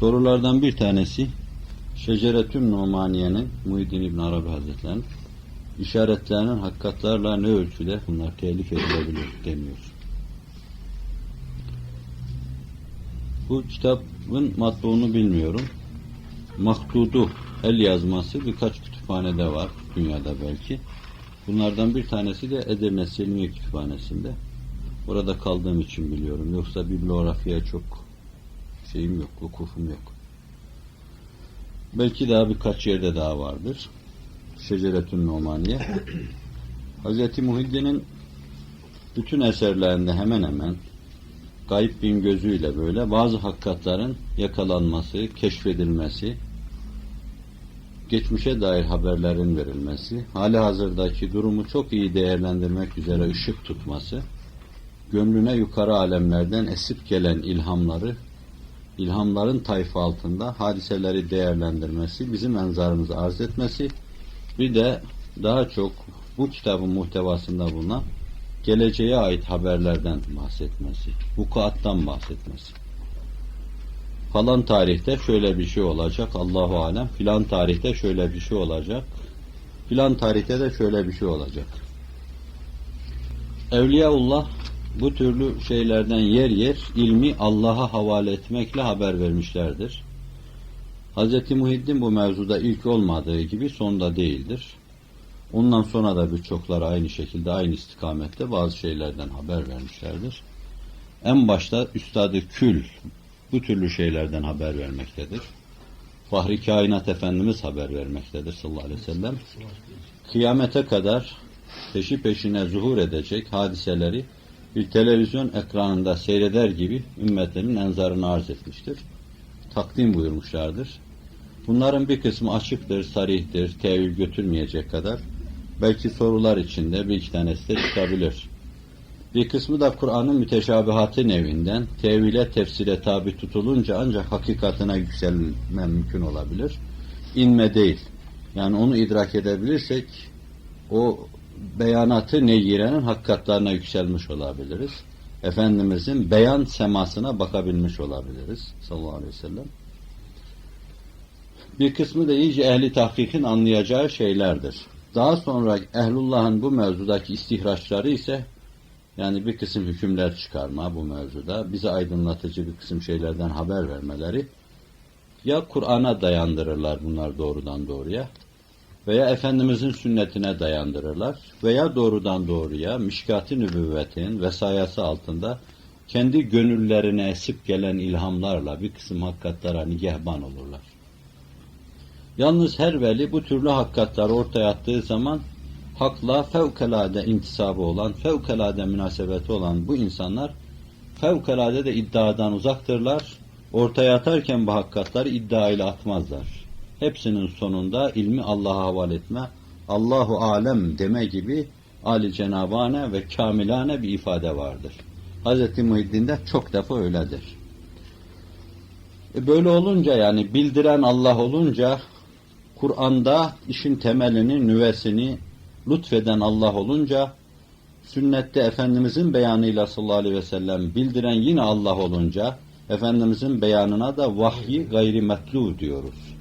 Sorulardan bir tanesi Şeceretün Numaniye'nin Muhyiddin İbn Arabi Hazretleri'nin işaretlerinin hakikatlarla ne ölçüde bunlar telif edilebilir deniyor. Bu kitabın matbuğunu bilmiyorum. Maktudu el yazması birkaç kütüphanede var dünyada belki. Bunlardan bir tanesi de Edirne Selmiye Kütüphanesi'nde. Orada kaldığım için biliyorum. Yoksa bibliografya çok şeyim yok, hukufum yok. Belki daha birkaç yerde daha vardır. Şeceretün Numaniye. Hz. Muhiddin'in bütün eserlerinde hemen hemen gayb bin gözüyle böyle bazı hakikatların yakalanması, keşfedilmesi, geçmişe dair haberlerin verilmesi, hali hazırdaki durumu çok iyi değerlendirmek üzere ışık tutması, gönlüne yukarı alemlerden esip gelen ilhamları, ilhamların tayfa altında hadiseleri değerlendirmesi, bizim enzarımızı arz etmesi, bir de daha çok bu kitabın muhtevasında bulunan geleceğe ait haberlerden bahsetmesi, vukuattan bahsetmesi. Falan tarihte şöyle bir şey olacak, Allahu alem. Filan tarihte şöyle bir şey olacak. Filan tarihte de şöyle bir şey olacak. Evliyaullah bu türlü şeylerden yer yer ilmi Allah'a havale etmekle haber vermişlerdir. Hz. Muhiddin bu mevzuda ilk olmadığı gibi sonda değildir. Ondan sonra da birçokları aynı şekilde aynı istikamette bazı şeylerden haber vermişlerdir. En başta Üstad-ı Kül bu türlü şeylerden haber vermektedir. Fahri Kainat Efendimiz haber vermektedir sallallahu aleyhi ve sellem. Kıyamete kadar peşi peşine zuhur edecek hadiseleri bir televizyon ekranında seyreder gibi ümmetlerin enzarını arz etmiştir. Takdim buyurmuşlardır. Bunların bir kısmı açıktır, sarihtir, tevil götürmeyecek kadar. Belki sorular içinde bir iki tanesi de çıkabilir. Bir kısmı da Kur'an'ın müteşabihatı nevinden tevile, tefsire tabi tutulunca ancak hakikatine yükselme mümkün olabilir. İnme değil. Yani onu idrak edebilirsek o beyanatı neyyirenin hakikatlarına yükselmiş olabiliriz. Efendimizin beyan semasına bakabilmiş olabiliriz sallallahu aleyhi ve sellem. Bir kısmı da iyice ehli tahkikin anlayacağı şeylerdir. Daha sonra ehlullahın bu mevzudaki istihraçları ise yani bir kısım hükümler çıkarma bu mevzuda, bize aydınlatıcı bir kısım şeylerden haber vermeleri ya Kur'an'a dayandırırlar bunlar doğrudan doğruya veya Efendimizin sünnetine dayandırırlar veya doğrudan doğruya mişkat-ı nübüvvetin vesayası altında kendi gönüllerine esip gelen ilhamlarla bir kısım hakikatlara nigehban olurlar. Yalnız her veli bu türlü hakikatları ortaya attığı zaman hakla fevkalade intisabı olan, fevkalade münasebeti olan bu insanlar fevkalade de iddiadan uzaktırlar. Ortaya atarken bu hakikatları iddia ile atmazlar. Hepsinin sonunda ilmi Allah'a havale etme, Allahu alem deme gibi Ali cenabane ve kamilane bir ifade vardır. Hz. Muhiddin'de çok defa öyledir. E böyle olunca yani bildiren Allah olunca Kur'an'da işin temelini, nüvesini lütfeden Allah olunca sünnette Efendimizin beyanıyla sallallahu aleyhi ve sellem bildiren yine Allah olunca Efendimizin beyanına da vahyi gayri metlu diyoruz.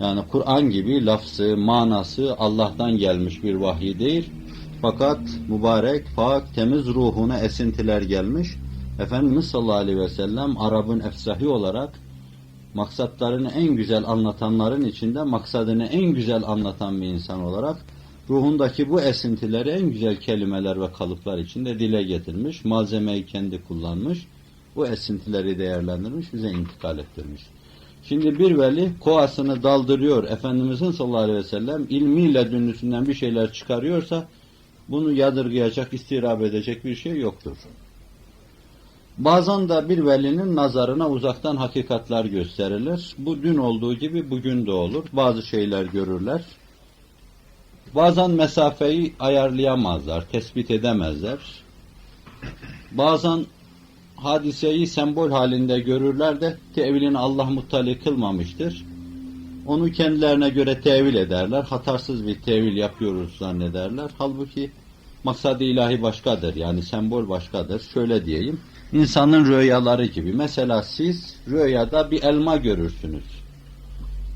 Yani Kur'an gibi lafzı, manası Allah'tan gelmiş bir vahiy değil. Fakat mübarek, pak, temiz ruhuna esintiler gelmiş. Efendimiz sallallahu aleyhi ve sellem Arap'ın efsahi olarak maksatlarını en güzel anlatanların içinde maksadını en güzel anlatan bir insan olarak ruhundaki bu esintileri en güzel kelimeler ve kalıplar içinde dile getirmiş, malzemeyi kendi kullanmış, bu esintileri değerlendirmiş, bize intikal ettirmiş. Şimdi bir veli koasını daldırıyor, Efendimizin sallallahu aleyhi ve sellem ilmiyle dünlüsünden bir şeyler çıkarıyorsa, bunu yadırgayacak, istirap edecek bir şey yoktur. Bazen de bir velinin nazarına uzaktan hakikatler gösterilir. Bu dün olduğu gibi bugün de olur. Bazı şeyler görürler. Bazen mesafeyi ayarlayamazlar, tespit edemezler. Bazen hadiseyi sembol halinde görürler de tevilini Allah muttali kılmamıştır. Onu kendilerine göre tevil ederler. Hatarsız bir tevil yapıyoruz zannederler. Halbuki maksadı ilahi başkadır. Yani sembol başkadır. Şöyle diyeyim. insanın rüyaları gibi. Mesela siz rüyada bir elma görürsünüz.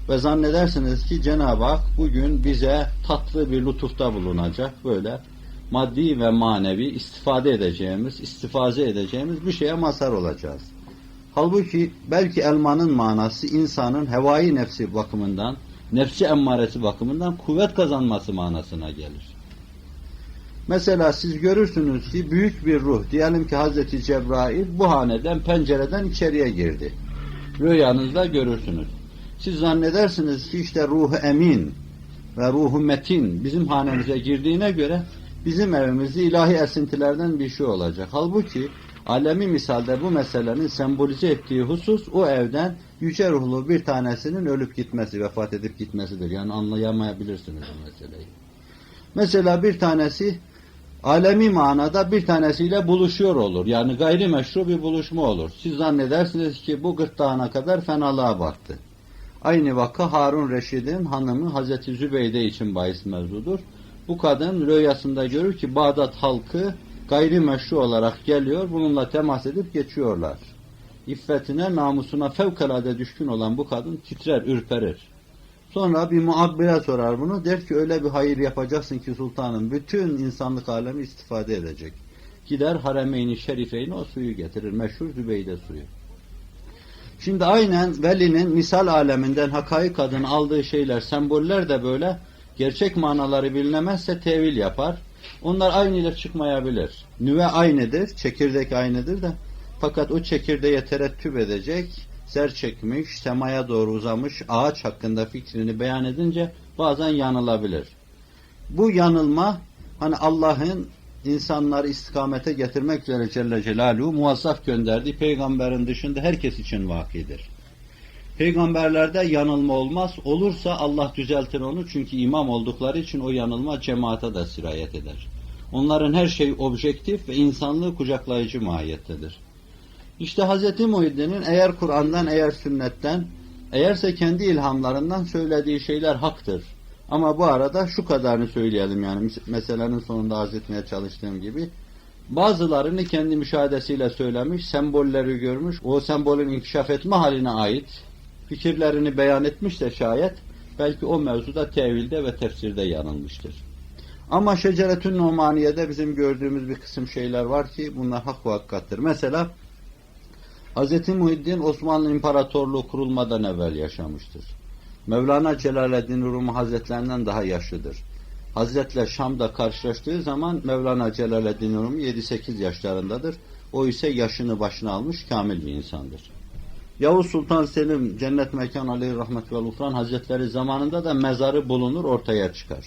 Ve zannedersiniz ki Cenab-ı Hak bugün bize tatlı bir lütufta bulunacak. Böyle maddi ve manevi istifade edeceğimiz, istifaze edeceğimiz bir şeye mazhar olacağız. Halbuki belki elmanın manası insanın hevai nefsi bakımından, nefsi emmaresi bakımından kuvvet kazanması manasına gelir. Mesela siz görürsünüz ki büyük bir ruh, diyelim ki Hazreti Cebrail bu haneden, pencereden içeriye girdi. Rüyanızda görürsünüz. Siz zannedersiniz ki işte ruhu emin ve ruhu metin bizim hanemize girdiğine göre bizim evimizde ilahi esintilerden bir şey olacak. Halbuki alemi misalde bu meselenin sembolize ettiği husus o evden yüce ruhlu bir tanesinin ölüp gitmesi, vefat edip gitmesidir. Yani anlayamayabilirsiniz bu meseleyi. Mesela bir tanesi alemi manada bir tanesiyle buluşuyor olur. Yani gayrimeşru bir buluşma olur. Siz zannedersiniz ki bu gırtlağına kadar fenalığa baktı. Aynı vaka Harun Reşid'in hanımı Hazreti Zübeyde için bahis mevzudur. Bu kadın rüyasında görür ki Bağdat halkı gayrimeşru olarak geliyor, bununla temas edip geçiyorlar. İffetine, namusuna fevkalade düşkün olan bu kadın titrer, ürperir. Sonra bir muabbire sorar bunu. Der ki öyle bir hayır yapacaksın ki sultanım bütün insanlık alemi istifade edecek. Gider haremeyni şerifeyni o suyu getirir. Meşhur Zübeyde suyu. Şimdi aynen velinin misal aleminden hakaik adını aldığı şeyler, semboller de böyle gerçek manaları bilinemezse tevil yapar. Onlar aynı ile çıkmayabilir. Nüve aynıdır, çekirdek aynıdır da fakat o çekirdeğe terettüp edecek, ser çekmiş, semaya doğru uzamış ağaç hakkında fikrini beyan edince bazen yanılabilir. Bu yanılma hani Allah'ın insanları istikamete getirmek üzere Celle Celaluhu muvazzaf gönderdiği peygamberin dışında herkes için vakidir. Peygamberlerde yanılma olmaz. Olursa Allah düzeltir onu çünkü imam oldukları için o yanılma cemaate de sirayet eder. Onların her şey objektif ve insanlığı kucaklayıcı mahiyettedir. İşte Hz. Muhiddin'in eğer Kur'an'dan, eğer sünnetten, eğerse kendi ilhamlarından söylediği şeyler haktır. Ama bu arada şu kadarını söyleyelim yani meselenin sonunda arz etmeye çalıştığım gibi. Bazılarını kendi müşahedesiyle söylemiş, sembolleri görmüş, o sembolün inkişaf etme haline ait fikirlerini beyan etmiş de şayet belki o mevzuda tevilde ve tefsirde yanılmıştır. Ama şeceretün numaniyede bizim gördüğümüz bir kısım şeyler var ki bunlar hak ve hakikattır. Mesela Hz. Muhiddin Osmanlı İmparatorluğu kurulmadan evvel yaşamıştır. Mevlana Celaleddin Rumi Hazretlerinden daha yaşlıdır. Hazretler Şam'da karşılaştığı zaman Mevlana Celaleddin Rumi 7-8 yaşlarındadır. O ise yaşını başına almış kamil bir insandır. Yavuz Sultan Selim Cennet Mekan Aleyhi Rahmet ve Lufran Hazretleri zamanında da mezarı bulunur ortaya çıkar.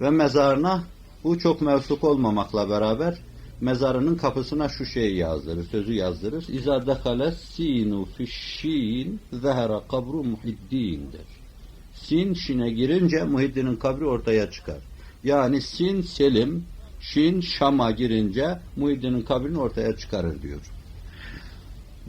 Ve mezarına bu çok mevsuk olmamakla beraber mezarının kapısına şu şeyi yazdırır, sözü yazdırır. İza dekale sinu fişşin zehera kabru muhiddindir. Sin şine girince Muhiddin'in kabri ortaya çıkar. Yani sin Selim, şin Şam'a girince Muhiddin'in kabrini ortaya çıkarır diyor.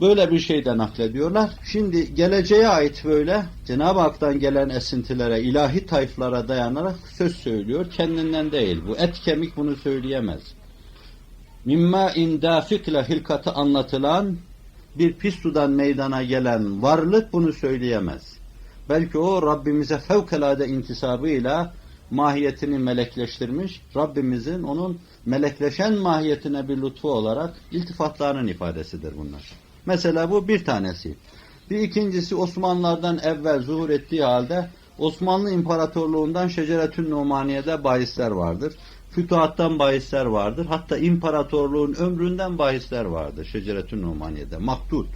Böyle bir şeyden naklediyorlar. Şimdi geleceğe ait böyle Cenab-ı Hak'tan gelen esintilere, ilahi tayflara dayanarak söz söylüyor. Kendinden değil bu. Et kemik bunu söyleyemez. Mimma indafikle hilkatı anlatılan bir pis sudan meydana gelen varlık bunu söyleyemez. Belki o Rabbimize fevkalade intisabıyla mahiyetini melekleştirmiş, Rabbimizin onun melekleşen mahiyetine bir lütfu olarak iltifatlarının ifadesidir bunlar. Mesela bu bir tanesi. Bir ikincisi Osmanlılardan evvel zuhur ettiği halde Osmanlı İmparatorluğundan Şeceretün Numaniye'de bahisler vardır. Fütuhattan bahisler vardır. Hatta imparatorluğun ömründen bahisler vardır Şeceretün Numaniye'de. Maktut.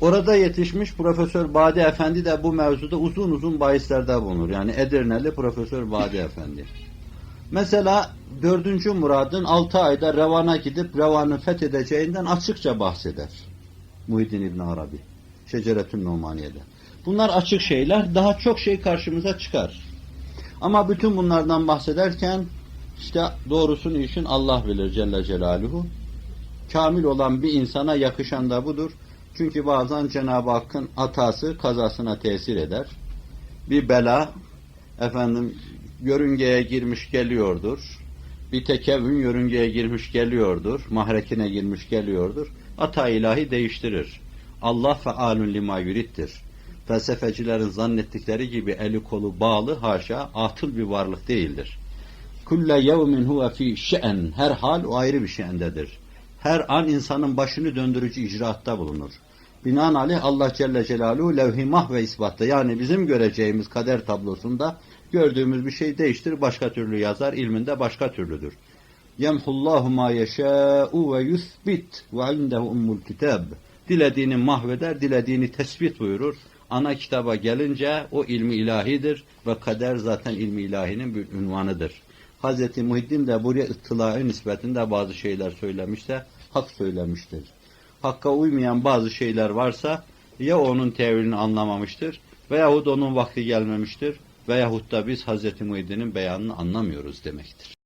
Orada yetişmiş Profesör Badi Efendi de bu mevzuda uzun uzun bahislerde bulunur. Yani Edirneli Profesör Badi Efendi. Mesela 4. Murad'ın 6 ayda Revan'a gidip Revan'ı fethedeceğinden açıkça bahseder. Muhyiddin İbn Arabi. Şeceretün Numaniye'de. Bunlar açık şeyler. Daha çok şey karşımıza çıkar. Ama bütün bunlardan bahsederken işte doğrusunu işin Allah bilir Celle Celaluhu. Kamil olan bir insana yakışan da budur. Çünkü bazen Cenab-ı Hakk'ın hatası kazasına tesir eder. Bir bela efendim yörüngeye girmiş geliyordur. bir tekevvün yörüngeye girmiş geliyordur, mahrekine girmiş geliyordur. Ata ilahi değiştirir. Allah fealun lima yurittir. Felsefecilerin zannettikleri gibi eli kolu bağlı haşa atıl bir varlık değildir. Kulle yevmin huve fi şe'n. Her hal o ayrı bir şe'ndedir. Her an insanın başını döndürücü icraatta bulunur. Binaenaleyh Allah Celle Celaluhu levh-i mahve ispatta yani bizim göreceğimiz kader tablosunda gördüğümüz bir şey değiştir başka türlü yazar ilminde başka türlüdür. Yemhullahu ma yeşâ'u ve yuthbit ve indehu ummul kitab. Dilediğini mahveder, dilediğini tespit buyurur. Ana kitaba gelince o ilmi ilahidir ve kader zaten ilmi ilahinin bir ünvanıdır. Hz. Muhiddin de buraya ıttılağı nispetinde bazı şeyler söylemişse hak söylemiştir. Hakka uymayan bazı şeyler varsa ya onun tevilini anlamamıştır veyahut onun vakti gelmemiştir veyahut da biz Hz. Muhiddin'in beyanını anlamıyoruz demektir.